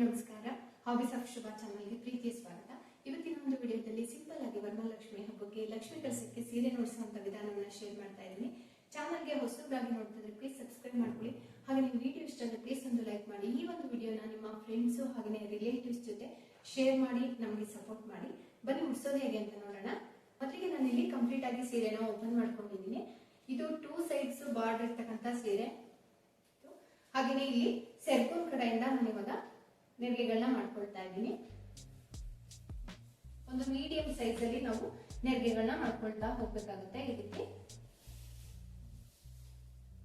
ನಮಸ್ಕಾರ. Hobbies of ಶುಭ ಚಾನಲ್ಗೆ ಪ್ರೀತಿಯ ಸ್ವಾಗತ. ಇವತ್ತಿನ ಒಂದು ವಿಡಿಯೋದಲ್ಲಿ ಸಿಂಪಲ್ ಆಗಿ ವರಮಹಾಲಕ್ಷ್ಮಿ ಹಬ್ಬಕ್ಕೆ ಲಕ್ಷ್ಮಿ ಕಲಸಕ್ಕೆ ಸೀರೆ ನೋಡಿಸುವಂತ ವಿಧಾನವನ್ನ ಶೇರ್ ಮಾಡ್ತಾ ಇದ್ದೀನಿ. ಚಾನಲ್ಗೆ ಹೊಸದಾಗಿ ನೋಡ್ತಿದ್ರೆ ಪ್ಲೀಸ್ ಸಬ್ಸ್ಕ್ರೈಬ್ ಮಾಡ್ಕೊಳ್ಳಿ. ಹಾಗೆ ನಿಮ್ಮ ವಿಡಿಯೋ ಇಷ್ಟ ಅಂದ್ರೆ ಪ್ಲೀಸ್ ಒಂದು ಲೈಕ್ ಮಾಡಿ. ಈ ಒಂದು ವಿಡಿಯೋನ ನಿಮ್ಮ ಫ್ರೆಂಡ್ಸ್ ಹಾಗೆ ರಿಲೇಟಿವ್ಸ್ ಜೊತೆ ಶೇರ್ ಮಾಡಿ, ನಮಗೆ ಸಪೋರ್ಟ್ ಮಾಡಿ. ಬನ್ನಿ ಮುಗಿಸೋದು ಹೇಗೆ ಅಂತ ನೋಡೋಣ. ಮೊದಲಿಗೆ ನಾನು ಇಲ್ಲಿ ಕಂಪ್ಲೀಟ್ ಆಗಿ ಸೀರೆನ ಓಪನ್ ಮಾಡ್ಕೊಂಡಿದ್ದೀನಿ. ಇದು ಟೂ ಸೈಡ್ಸ್ ಬಾರ್ಡರ್ ಇರ್ತಕ್ಕಂಥ ಸೀರೆ. ಹಾಗೆಯೇ ಇಲ್ಲಿ ಸೆರ್ಕೋನ್ ಕಡೆಯಿಂದ ನಾನು ಇವಾಗ ನೆರಿಗೆಗಳನ್ನ ಮಾಡ್ಕೊಳ್ತಾ ಇದ್ದೀನಿ. ಒಂದು ಮೀಡಿಯಂ ಸೈಜ್ ಅಲ್ಲಿ ನಾವು ನೆರಿಗೆಗಳನ್ನ ಮಾಡ್ಕೊಳ್ತಾ ಹೋಗ್ಬೇಕಾಗುತ್ತೆ ಇದಕ್ಕೆ.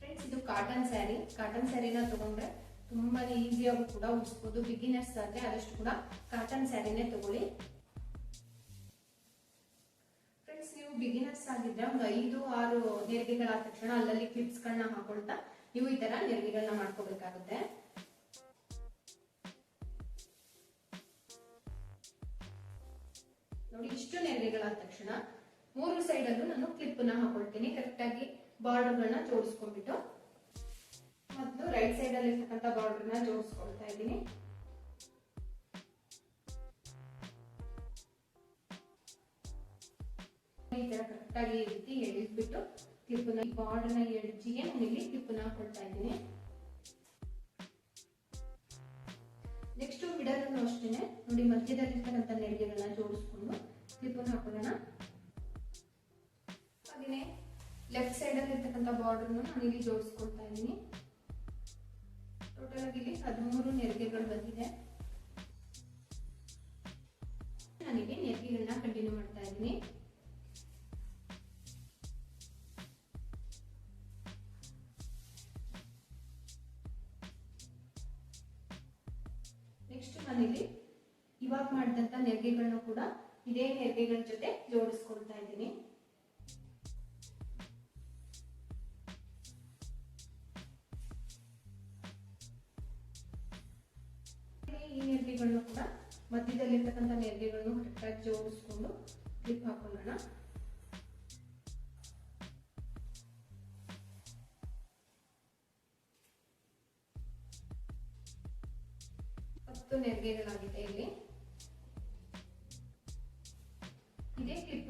ಫ್ರೆಂಡ್ಸ್ ಇದು ಕಾಟನ್ ಸ್ಯಾರಿ ಕಾಟನ್ ಸ್ಯಾರಿನ ತಗೊಂಡ್ರೆ ತುಂಬಾನೇ ಈಸಿಯಾಗೂ ಕೂಡ ಉಡಿಸ್ಬೋದು. ಬಿಗಿನರ್ಸ್ ಆದ್ರೆ ಆದಷ್ಟು ಕೂಡ ಕಾಟನ್ ಸ್ಯಾರಿನೇ ತಗೊಳ್ಳಿ. ಫ್ರೆಂಡ್ಸ್ ನೀವು ಬಿಗಿನರ್ಸ್ ಆಗಿದ್ರೆ ಒಂದು ಐದು, ಆರು ನೆರಿಗೆಗಳಾದ ತಕ್ಷಣ ಅಲ್ಲಲ್ಲಿ ಕ್ಲಿಪ್ಸ್ ಗಳನ್ನ ಹಾಕೊಳ್ತಾ ನೀವು ಈ ತರ ನೆರಿಗೆಗಳನ್ನ ಮಾಡ್ಕೋಬೇಕಾಗುತ್ತೆ ನೋಡಿ, ಇಷ್ಟು ನೆಲೆಗಳಾದ ತಕ್ಷಣ ಮೂರು ಸೈಡ್ ಅಲ್ಲೂ ನಾನು ಕ್ಲಿಪ್ನ ಹಾಕೊಳ್ತೀನಿ. ಕರೆಕ್ಟ್ ಆಗಿ ಬಾರ್ಡರ್ ಗಳನ್ನ ಜೋಡಿಸ್ಕೊಂಡ್ಬಿಟ್ಟು ಮತ್ತು ರೈಟ್ ಸೈಡ್ ಅಲ್ಲಿ ಇರ್ತಕ್ಕಂಥ ಬಾರ್ಡರ್ನ ಜೋಡಿಸ್ಕೊಳ್ತಾ ಇದ್ದೀನಿ. ಈ ತರ ಕರೆಕ್ಟ್ ಆಗಿ ಈ ರೀತಿ ಎಳಿದ್ಬಿಟ್ಟು ನ ಬಾರ್ಡರ್ನ ಎಡ್ಜಿಗೆ ನಾನು ಇಲ್ಲಿ ಕ್ಲಿಪ್ನ ಹಾಕೊಳ್ತಾ ಇದ್ದೀನಿ. ನೆಕ್ಸ್ಟ್ ಮಿಡಲ್ ಅನ್ನು ಅಷ್ಟೇನೆ. ನೋಡಿ ಮಧ್ಯದಲ್ಲಿರ್ತಕ್ಕಂಥ ನೆರಿಗೆಗಳನ್ನ ಜೋಡಿಸ್ಕೊಂಡು ಕ್ಲಿಪ್ ಹಾಕೊಳ್ಳೋಣ. ಹಾಗೆಯೇ ಲೆಫ್ಟ್ ಸೈಡ್ ಅಲ್ಲಿ ಇರ್ತಕ್ಕಂಥ ಬಾರ್ಡರ್ ನಾನು ಇಲ್ಲಿ ಜೋಡಿಸ್ಕೊಳ್ತಾ ಇದ್ದೀನಿ. ಟೋಟಲ್ ಆಗಿ ಇಲ್ಲಿ ಹದಿಮೂರು ನೆರಿಗೆಗಳು ಬಂದಿದೆ. ನನಗೆ ನೆರಿಗೆಗಳನ್ನ ಕಂಟಿನ್ಯೂ ಮಾಡ್ತಾ ಇದ್ದೀನಿ. ಇದೇ ನೆರಿಗೆಗಳ ಜೊತೆ ಜೋಡಿಸ್ಕೊಳ್ತಾ ಇದ್ದೀನಿ. ಈ ನೆರಿಗೆಗಳನ್ನ ಕೂಡ ಮಧ್ಯದಲ್ಲಿರ್ತಕ್ಕಂಥ ನೆರಿಗೆಗಳನ್ನು ಕರೆಕ್ಟಾಗಿ ಜೋಡಿಸ್ಕೊಂಡು ಕ್ಲಿಪ್ ಹಾಕೊಳ್ಳೋಣ. ಹತ್ತು ನೆರಿಗೆಗಳಾಗಿದೆ ಇಲ್ಲಿ.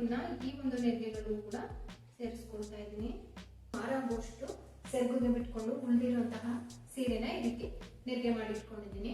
ಇದೇ ಕ್ಲಿಪ್ನ ಈ ಒಂದು ನೆರಿಗೆಗಳು ಕೂಡ ಸೇರಿಸ್ಕೊಳ್ತಾ ಇದ್ದೀನಿ ಆರಾಗುವಷ್ಟು ಸೆರಗುಗೆ ಬಿಟ್ಕೊಂಡು ಉಳಿದಿರುವಂತಹ ಸೀರೆನ ಇದಕ್ಕೆ ನೆರಿಗೆ ಮಾಡಿ ಇಟ್ಕೊಂಡಿದ್ದೀನಿ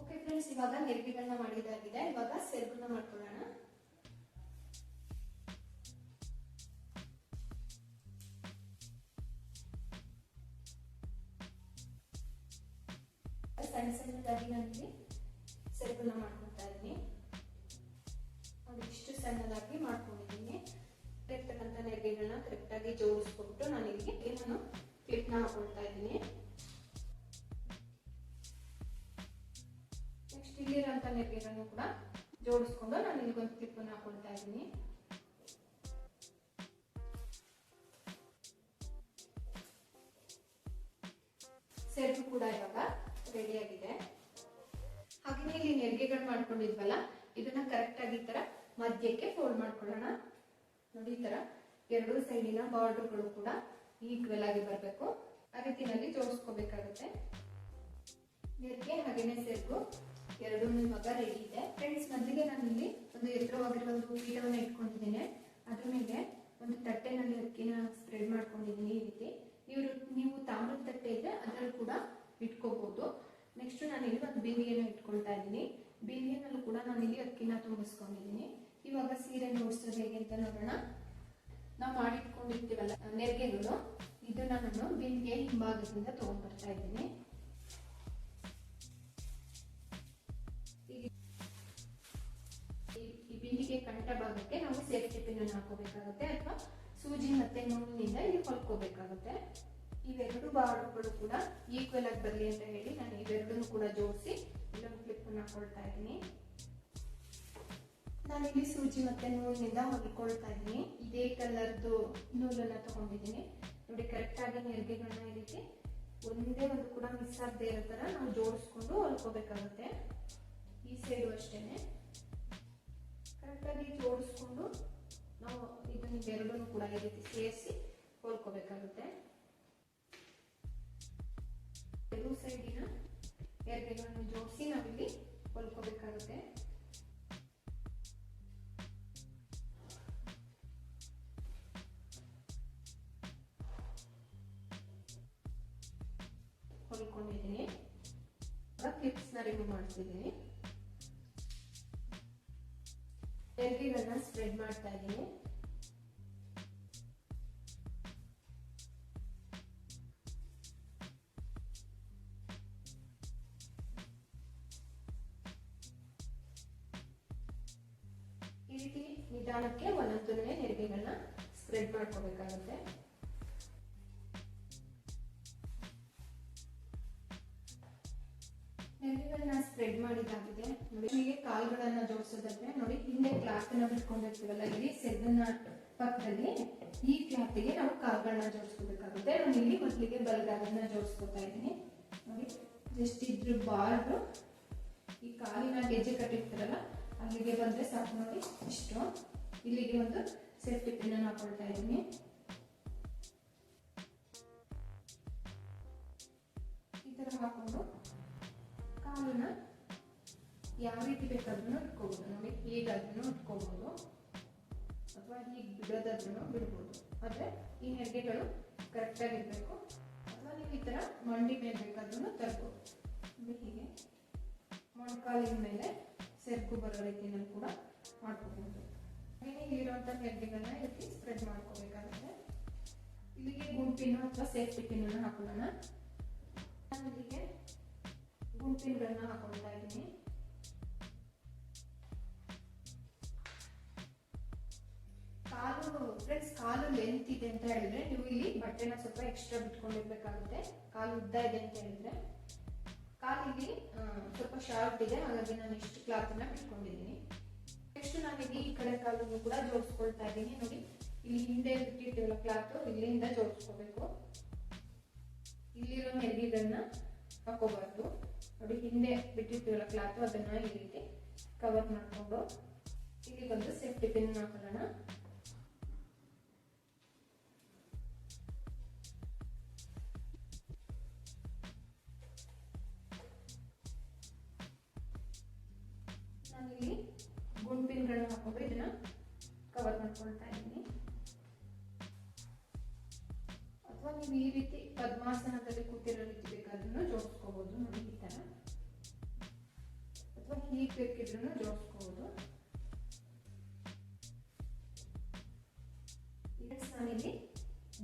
ಓಕೆ ಫ್ರೆಂಡ್ಸ್ ಇವಾಗ ನೆರಿಗೆಗಳನ್ನ ಮಾಡಿದಾಗಿದೆ ಇವಾಗ ಸೆರಗುನ ಮಾಡ್ಕೊಳ್ಳೋಣ ಸಣ್ಣ ಸಣ್ಣದಾಗಿ ನನಗೆ ಸೆರಗುನ ಮಾಡ್ಕೊತಾ ನೆರಿಗೆಗಳನ್ನ ಜೋಡಿಸ್ಬಿಟ್ಟು ನಾನು ಇಲ್ಲಿಗೆ ನಾನು ಕ್ಲಿಪ್ನ ಹಾಕೊಳ್ತಾ ಇದ್ದೀನಿ. ನೆಕ್ಸ್ಟ್ ಇಲ್ಲಿರೋಂಥ ನೆರಿಗೆಗಳನ್ನು ಕೂಡ ಜೋಡಿಸ್ಕೊಂಡು ನಾನು ಇಲ್ಲಿಗೊಂದು ಕ್ಲಿಪ್ಪನ್ನು ಹಾಕೊಳ್ತಾ ಇದ್ದೀನಿ. ಸೆರಗು ಕೂಡ ಇವಾಗ ರೆಡಿ ಆಗಿದೆ. ಹಾಗೆ ಇಲ್ಲಿ ನೆರಿಗೆಗಳು ಮಾಡ್ಕೊಂಡಿದ್ವಲ್ಲ, ಇದನ್ನ ಕರೆಕ್ಟ್ ಆಗಿ ಈ ತರ ಮಧ್ಯಕ್ಕೆ ಫೋಲ್ಡ್ ಮಾಡ್ಕೊಳ್ಳೋಣ. ನೋಡಿ ಈ ತರ. ಎರಡೂ ಸೈಡಿನ ಬಾರ್ಡರ್ಗಳು ಕೂಡ ಈಕ್ವೆಲ್ ಆಗಿ ಬರಬೇಕು. ಆ ರೀತಿನಲ್ಲಿ ಜೋಡಿಸ್ಕೋಬೇಕಾಗುತ್ತೆ. ನೆರಿಗೆ ಹಾಗೇನೆ ಸೆರಗು. ಎರಡು ಮಗ ರೆಡಿ ಇದೆ. ಫ್ರೆಂಡ್ಸ್ ಮೊದಲಿಗೆ ನಾನು ಇಲ್ಲಿ ಒಂದು ಎತ್ತರವಾಗಿರೋ ಒಂದು ಪೀಠವನ್ನು ಇಟ್ಕೊಂಡಿದ್ದೇನೆ. ಅದ್ರ ಮೇಲೆ ಒಂದು ತಟ್ಟೆನಲ್ಲಿ ಅಕ್ಕಿನ ಸ್ಪ್ರೆಡ್ ಮಾಡ್ಕೊಂಡಿದ್ದೀನಿ ಈ ರೀತಿ. ನೀವು ನೀವು ತಾಮ್ರದ ತಟ್ಟೆ ಇದ್ರೆ ಅದರಲ್ಲಿ ಕೂಡ ಇಟ್ಕೋಬಹುದು ನೆಕ್ಸ್ಟ್ ನಾನು ಇಲ್ಲಿ ಒಂದು ಬಿಂದಿಗೆನ ಇಟ್ಕೊಳ್ತಾ ಇದ್ದೀನಿ. ಬಿಂದಿಗೆನಲ್ಲೂ ಕೂಡ ನಾನು ಇಲ್ಲಿ ಅಕ್ಕಿನ ತುಂಬಿಸ್ಕೊಂಡಿದ್ದೀನಿ ಇವಾಗ ಸೀರೆ ನೋಡಿಸೋದು ಹೇಗೆ ಅಂತ ನೋಡೋಣ. ನಾವು ಮಾಡಿಟ್ಕೊಂಡಿರ್ತೀವಲ್ಲ, ನೆರಿಗೆಗಳು ಇದನ್ನ ನಾನು ಬಿಂದಿಗೆ ಹಿಂಭಾಗದಿಂದ ತಗೊಂಡ್ ಬರ್ತಾ ಇದ್ದೀನಿ ಈ ಬಿಂದಿಗೆ ಕಂಠ ಭಾಗಕ್ಕೆ ನಾವು ಸೇಫ್ಟಿ ಪಿನ್ ಅನ್ನು ಹಾಕೋಬೇಕಾಗುತ್ತೆ ಅಥವಾ ಸೂಜಿ ಮತ್ತೆ ನೋವಿನಿಂದ ಇಲ್ಲಿ ಹೊಲ್ಕೋಬೇಕಾಗುತ್ತೆ. ಇವೆರಡು ಬಾರ್ಡರ್ಗಳು ಕೂಡ ಈಕ್ವಲ್ ಆಗಿ ಬರಲಿ ಅಂತ ಹೇಳಿ ನಾನು ಇವೆರಡನ್ನು ಕೂಡ ಜೋಡಿಸಿ ಇಲ್ಲೊಂದು ಕ್ಲಿಪ್ ಕೊಡ್ತಾ ಇದ್ದೀನಿ. ನಾನಿಲ್ಲಿ ಸೂಜಿ ಮತ್ತೆ ನೂಲಿನಿಂದ ಹೊಲ್ಕೊಳ್ತಾ ಇದ್ದೀನಿ. ಇದೇ ಕಲರ್ದು ನೂಲನ್ನ ತಗೊಂಡಿದ್ದೀನಿ. ನೋಡಿ ಕರೆಕ್ಟ್ ಆಗಿ ನೆರಿಗೆಗಳನ್ನ ಈ ರೀತಿ ಒಂದೇ ಒಂದು ಕೂಡ ಮಿಸ್ ಆಗದೆ ಇರೋ ತರ ನಾವು ಜೋಡಿಸ್ಕೊಂಡು ಹೊಲ್ಕೋಬೇಕಾಗುತ್ತೆ. ಈ ಸೈಡು ಅಷ್ಟೇನೆ. ಕರೆಕ್ಟಾಗಿ ಜೋಡಿಸ್ಕೊಂಡು ನಾವು ಇದನ್ನ ಎರಡನ್ನು ಕೂಡ ಈ ರೀತಿ ಸೇರಿಸಿ ಹೊಲ್ಕೋಬೇಕಾಗುತ್ತೆ. ಎರಡು ಸೈಡಿನ ಎರಡೆಗಳನ್ನು ಜೋಡಿಸಿ ನಾವಿಲ್ಲಿ ಹೊಲ್ಕೊಂಡಿದ್ದೀನಿ ಕ್ಲಿಪ್ಸ್ನ ರಿಮೂವ್ ಮಾಡ್ತಿದ್ದೀನಿ. ನೆರಿಗೆಗಳನ್ನ ಸ್ಪ್ರೆಡ್ ಮಾಡ್ತಾ ಇದ್ದೀನಿ. ಈ ರೀತಿ ನಿಧಾನಕ್ಕೆ ಒಂದೊಂದನ್ನೇ ನೆರಿಗೆಗಳನ್ನ ಸ್ಪ್ರೆಡ್ ಮಾಡ್ಕೋಬೇಕಾಗುತ್ತೆ. ಸ್ಪ್ರೆಡ್ ಮಾಡಿದಾಗಿದೆ. ನೋಡಿ, ಹೀಗೆ ಕಾಲ್ಗಳನ್ನ ಜೋಡಿಸೋದಾದ್ರೆ ನೋಡಿ, ಹಿಂದೆ ಕ್ಲಾತ್ ಅನ್ನ ಬಿಟ್ಕೊಂಡಿರ್ತೀವಲ್ಲ, ಇಲ್ಲಿ ಸೆದ್ದನ ಪಕ್ಕದಲ್ಲಿ, ಈ ಕ್ಲಾತ್ಗೆ ನಾವು ಕಾಲ್ಗಳನ್ನ ಜೋಡಿಸ್ಕೋಬೇಕಾಗುತ್ತೆ. ನಾನು ಇಲ್ಲಿ ಮೊದಲಿಗೆ ಬಲಗಾಲನ್ನ ಜೋಡಿಸ್ಕೊತಾ ಇದ್ದೀನಿ. ನೋಡಿ ಜಸ್ಟ್ ಇದ್ರ ಬಾರ್ಡ್ರು ಈ ಕಾಲಿನ ಗೆಜ್ಜೆ ಕಟ್ಟಿರ್ತಾರಲ್ಲ, ಅಲ್ಲಿಗೆ ಬಂದ್ರೆ ಸಾಕು ನೋಡಿ, ಇಷ್ಟು. ಇಲ್ಲಿಗೆ ಒಂದು ಸೇಫ್ಟಿ ಪಿನ್ ಹಾಕೊಳ್ತಾ ಇದ್ದೀನಿ. ಈ ತರ ಹಾಕೊಂಡು ಕಾಲನ್ನ ಯಾವ ರೀತಿ ಬೇಕಾದ್ರೂ ಉಟ್ಕೋಬೋದು ನಮಗೆ ಹೀಗಾದ್ರೂ ಉಟ್ಕೋಬೋದು ಅಥವಾ ಹೀಗೆ ಬಿಡೋದಾದ್ರೂ ಬಿಡ್ಬೋದು. ಆದರೆ ಈ ನೆರಿಗೆಗಳು ಕರೆಕ್ಟಾಗಿರಬೇಕು ಅಥವಾ ನೀವು ಈ ಥರ ಮಂಡಿ ಮೇಲೆ ಬೇಕಾದ್ರೂ ತರ್ಬೋದು. ಹೀಗೆ ಮೊಣಕಾಲಿನ ಮೇಲೆ ಸೆರ್ಕು ಬರೋ ರೀತಿಯಲ್ಲಿ ಕೂಡ ಮಾಡ್ಕೋಬೋದು. ಹಾಗೆ ಇಲ್ಲಿರುವಂತ ನೆರಿಗೆಗಳನ್ನ ಇಲ್ಲಿ ಸ್ಪ್ರೆಡ್ ಮಾಡ್ಕೋಬೇಕಾಗುತ್ತೆ. ಇಲ್ಲಿಗೆ ಗುಂಪಿನ ಅಥವಾ ಸೇಫ್ಟಿ ಪಿನ್ ಅನ್ನು ಹಾಕೊಳ್ಳೋಣ. ನಾನು ಇಲ್ಲಿಗೆ ಗುಂಪಿನ್ಗಳನ್ನ ಹಾಕೊಳ್ತಾ ಇದ್ದೀನಿ. ಕಾಲು ಫ್ರೆಂಡ್ಸ್ ಕಾಲು ಲೆಂತ್ ಇದೆ ಅಂತ ಹೇಳಿದ್ರೆ ನೀವು ಇಲ್ಲಿ ಬಟ್ಟೆನ ಸ್ವಲ್ಪ ಎಕ್ಸ್ಟ್ರಾ ಬಿಟ್ಕೊಂಡಿರ್ಬೇಕಾಗುತ್ತೆ. ಕಾಲು ಉದ್ದ ಇದೆ ಅಂತ ಹೇಳಿದ್ರೆ. ಕಾಲು ಇಲ್ಲಿ ಸ್ವಲ್ಪ ಶಾರ್ಟ್ ಇದೆ. ಹಾಗಾಗಿ ನಾನು ಇಷ್ಟು ಕ್ಲಾತ್ ಅನ್ನ ಬಿಟ್ಕೊಂಡಿದ್ದೀನಿ. ನೆಕ್ಸ್ಟ್ ನಾನು ಇಲ್ಲಿ ಈ ಕಡೆ ಕಾಲನ್ನು ಕೂಡ ಜೋಡಿಸ್ಕೊಳ್ತಾ ಇದ್ದೀನಿ. ನೋಡಿ, ಇಲ್ಲಿ ಹಿಂದೆ ಬಿಟ್ಟಿರ್ತೀವಲ್ಲ ಕ್ಲಾತ್ ಇಲ್ಲಿಂದ ಜೋಡಿಸ್ಕೋಬೇಕು. ಇಲ್ಲಿರೋ ನೆಲ್ಲಿಗಳನ್ನ ಹಾಕೋಬಾರ್ದು. ನೋಡಿ, ಹಿಂದೆ ಬಿಟ್ಟಿರ್ತೀವಲ್ಲ ಕ್ಲಾತ್ ಅದನ್ನ ಈ ರೀತಿ ಕವರ್ ಮಾಡಿಕೊಂಡು ಇಲ್ಲಿ ಬಂದು ಸೇಫ್ಟಿ ಪಿನ್ ಹಾಕೊಳ್ಳೋಣ ಕೂತಿರೋ ರೀತಿ ಬೇಕಾದ್ರೂ ಜೋಡಿಸ್ಕೋಬಹುದು ನೋಡಿ ಈ ತರ ಅಥವಾ ಹೀಗೆ ಬೇಕಿದ್ರೂ ಜೋಡಿಸ್ಕೋಬಹುದು ಇದಕ್ಕೆ ನಾನಿಲ್ಲಿ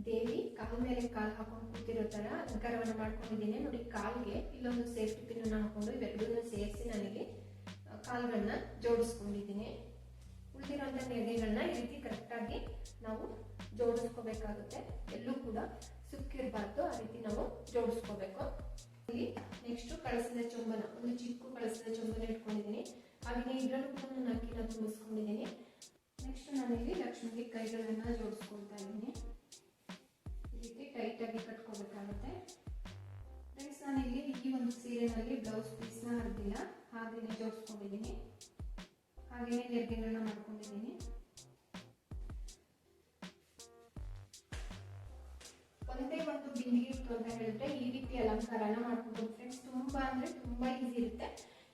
ದೇವಿ ಕಾಲ್ ಮೇಲೆ ಕಾಲ್ ಹಾಕೊಂಡು ಕೂತಿರೋ ತರ ಅಲಂಕಾರವನ್ನ ಮಾಡ್ಕೊಂಡಿದ್ದೀನಿ. ನೋಡಿ ಕಾಲ್ಗೆ ಇಲ್ಲೊಂದು ಸೇಫ್ಟಿ ಪಿನ್ ಹಾಕೊಂಡು ಇವೆರಡನ್ನ ಸೇರಿಸಿ ನನಗೆ ಕಾಲ್ಗಳನ್ನ ಜೋಡಿಸ್ಕೊಂಡಿದ್ದೀನಿ. ಉಳಿದಿರುವಂತ ನೆಗೆಗಳನ್ನ ಈ ರೀತಿ ಕರೆಕ್ಟಾಗಿ ನಾವು ಜೋಡಿಸ್ಕೋಬೇಕಾಗುತ್ತೆ. ಎಲ್ಲೂ ಕೂಡ ಸುಕ್ಕಿರಬಾರ್ದು ಆ ರೀತಿ ನಾವು ಜೋಡಿಸ್ಕೋಬೇಕು. ಇಲ್ಲಿ ನೆಕ್ಸ್ಟ್ ಕಳಸದ ಚೊಂಬನ, ಒಂದು ಚಿಕ್ಕ ಕಳಸದ ಚೊಂಬನ ಇಟ್ಕೊಂಡಿದ್ದೀನಿ. ಹಾಗೆ ಇದರಲ್ಲೂ ಕೂಡ ನಾನು ಅಕ್ಕಿನ ತುಂಬಿಸ್ಕೊಂಡಿದ್ದೀನಿ ನೆಕ್ಸ್ಟ್ ನಾನಿಲ್ಲಿ ಲಕ್ಷ್ಮಿಗೆ ಕೈಗಳನ್ನ ಜೋಡಿಸ್ಕೊಳ್ತಾ ಇದ್ದೀನಿ. ರೀತಿ ಅಲಂಕಾರನ ಮಾಡ್ಕೊಂಡು ಫ್ರೆಂಡ್ಸ್ ತುಂಬಾ ಅಂದ್ರೆ ತುಂಬಾ ಈಸಿ ಇರುತ್ತೆ.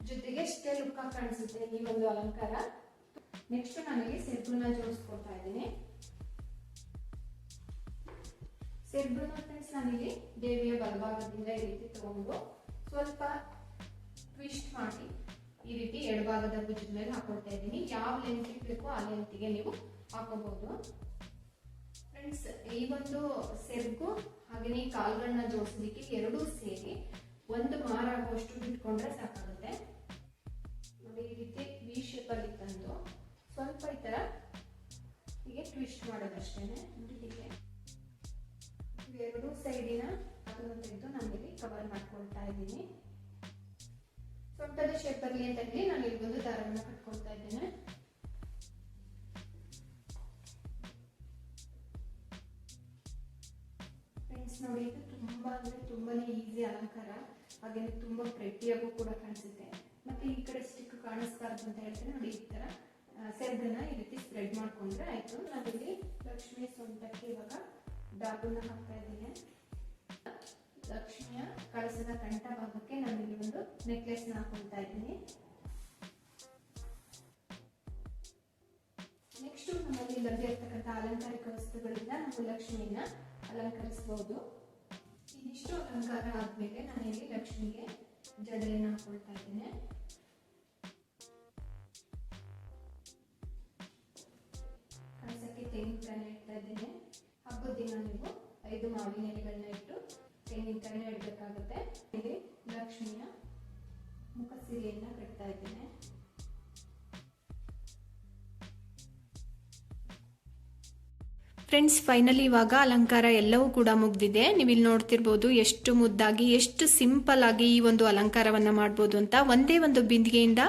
ಜೊತೆಗೆ ಇಷ್ಟೇ ಲುಕ್ ಕಾಣಿಸುತ್ತೆ ಈ ಒಂದು ಅಲಂಕಾರ. ನೆಕ್ಸ್ಟ್ ನನಗೆ ಸೆರ್ಬುನ ಜೋಡಿಸ್ಕೊಳ್ತಾ ಇದ್ದೀನಿ. ಸೆರ್ಬುನ ಫ್ರೆಂಡ್ಸ್ ನಾನಿಲ್ಲಿ ದೇವಿಯ ಬಲಭಾಗದಿಂದ ಈ ರೀತಿ ತಗೊಂಡು ಸ್ವಲ್ಪ ಟ್ವಿಸ್ಟ್ ಮಾಡಿ ಈ ರೀತಿ ಎಡಭಾಗದ ಭುಜದ ಮೇಲೆ ಹಾಕೊಳ್ತಾ ಇದ್ದೀನಿ. ಯಾವ ಲೆಂತ್ ಬೇಕೋ ಆ ಲೆಂತ್ಗೆ ನೀವು ಹಾಕೋಬಹುದು ಫ್ರೆಂಡ್ಸ್ ಈ ಒಂದು ಸೆರ್ಗು ಹಾಗೆಯೇ ಕಾಲುಗಳನ್ನ ಜೋಡಿಸಲಿಕ್ಕೆ ಎರಡೂ ಸೇರಿ ಒಂದು ಮಾರ ಆಗುವಷ್ಟು ಬಿಟ್ಕೊಂಡ್ರೆ ಸಾಕಾಗುತ್ತೆ. ನೋಡಿ, ಈ ರೀತಿ ವಿ ಶೇಪ್ ಅಲ್ಲಿ ತಂದು ಸ್ವಲ್ಪ ಈ ತರ ಹೀಗೆ ಟ್ವಿಸ್ಟ್ ಮಾಡೋದಷ್ಟೇನೆ. ಹೀಗೆ. ಎರಡು ಸೈಡಿನ ಅದನ್ನು ತೆಗೆದು ನಾನಿಲ್ಲಿ ಕವರ್ ಮಾಡ್ಕೊಳ್ತಾ ಇದ್ದೀನಿ. ಸೊಂಟದ ಶೇಪ್ ಬರ್ಲಿ ಅಂತ ಹೇಳಿ ನಾನು ಇಲ್ಲಿ ಒಂದು ದಾರವನ್ನು ಕಟ್ಕೊಳ್ತಾ ಇದ್ದೇನೆ. ನೋಡಿ ಇದು ತುಂಬಾ ಅಂದ್ರೆ ತುಂಬಾನೇ ಈಸಿ ಅಲಂಕಾರ, ಹಾಗೇನೆ ತುಂಬಾ ಪ್ರೆಟ್ಟಿಯಾಗೂ ಕೂಡ ಕಾಣಿಸುತ್ತೆ. ಮತ್ತೆ ಈ ಕಡೆ ಸ್ಟಿಕ್ ಕಾಣಿಸ್ಬಾರ್ದು ಅಂತ ಹೇಳ್ತಾರೆ ನೋಡಿ ಈ ತರ. ಸೆರ್ಗನ್ನ ಈ ರೀತಿ ಸ್ಪ್ರೆಡ್ ಮಾಡ್ಕೊಂಡ್ರೆ ಆಯ್ತು. ನಾನಿಲ್ಲಿ ಲಕ್ಷ್ಮಿ ಸೊಂಟಕ್ಕೆ ಇವಾಗ ಡಾಬನ್ನ ಹಾಕ್ತಾ ಇದ್ದೀನಿ. ಲಕ್ಷ್ಮಿಯ ಕಳಸದ ಕಂಠ ಭಾಗಕ್ಕೆ ನಾನಿಲ್ಲಿ ಒಂದು ನೆಕ್ಲೆಸ್ನ ಹಾಕೊಳ್ತಾ ಇದ್ದೀನಿ. ನೆಕ್ಸ್ಟ್ ನಮ್ಮಲ್ಲಿ ಲಭ್ಯ ಇರ್ತಕ್ಕಂಥ ಅಲಂಕಾರಿಕ ವಸ್ತುಗಳಿಂದ ನಾವು ಲಕ್ಷ್ಮಿಯನ್ನ ಅಲಂಕರಿಸಬಹುದು. ಇದಿಷ್ಟು ಅಲಂಕಾರ ಆದ್ಮೇಲೆ ನಾನಿಲ್ಲಿ ಲಕ್ಷ್ಮಿಗೆ ಜಡೆಯನ್ನು ಹಾಕೊಳ್ತಾ ಇದ್ದೇನೆ. ಕಳಸಕ್ಕೆ ತೆಂಗಿನಕಾಯಿ ಇಡ್ತಾ ಇದ್ದೇನೆ. ಹಬ್ಬದ ದಿನ ನೀವು ಐದು ಮಾವಿನ ಎಲೆಗಳನ್ನ ಇಟ್ಟು ತೆಂಗಿನಕಾಯಿನ ಇಡಬೇಕಾಗುತ್ತೆ ಇಲ್ಲಿ ಲಕ್ಷ್ಮಿಯ ಮುಖ ಸೀರೆಯನ್ನ ಕಟ್ತಾ ಇದ್ದೇನೆ. ಫ್ರೆಂಡ್ಸ್ ಫೈನಲಿ ಇವಾಗ ಅಲಂಕಾರ ಎಲ್ಲವೂ ಕೂಡ ಮುಗ್ದಿದೆ. ನೀವು ಇಲ್ಲಿ ನೋಡ್ತಿರ್ಬೋದು ಎಷ್ಟು ಮುದ್ದಾಗಿ, ಎಷ್ಟು ಸಿಂಪಲ್ ಆಗಿ ಈ ಒಂದು ಅಲಂಕಾರವನ್ನ ಮಾಡ್ಬೋದು ಅಂತ ಒಂದೇ ಒಂದು ಬಿಂದಿಗೆಯಿಂದ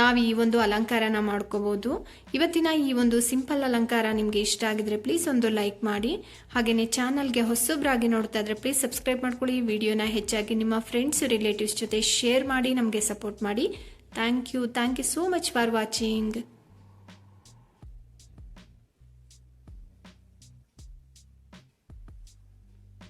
ನಾವು ಈ ಒಂದು ಅಲಂಕಾರನ ಮಾಡ್ಕೋಬಹುದು ಇವತ್ತಿನ ಈ ಒಂದು ಸಿಂಪಲ್ ಅಲಂಕಾರ ನಿಮಗೆ ಇಷ್ಟ ಆಗಿದ್ರೆ ಪ್ಲೀಸ್ ಒಂದು ಲೈಕ್ ಮಾಡಿ. ಹಾಗೆಯೇ ಚಾನಲ್ಗೆ ಹೊಸೊಬ್ಬರಾಗಿ ನೋಡ್ತಾ ಇದ್ರೆ ಪ್ಲೀಸ್ ಸಬ್ಸ್ಕ್ರೈಬ್ ಮಾಡ್ಕೊಳ್ಳಿ. ವಿಡಿಯೋನ ಹೆಚ್ಚಾಗಿ ನಿಮ್ಮ ಫ್ರೆಂಡ್ಸ್ ರಿಲೇಟಿವ್ಸ್ ಜೊತೆ ಶೇರ್ ಮಾಡಿ, ನಮಗೆ ಸಪೋರ್ಟ್ ಮಾಡಿ. Thank you thank you so much for watching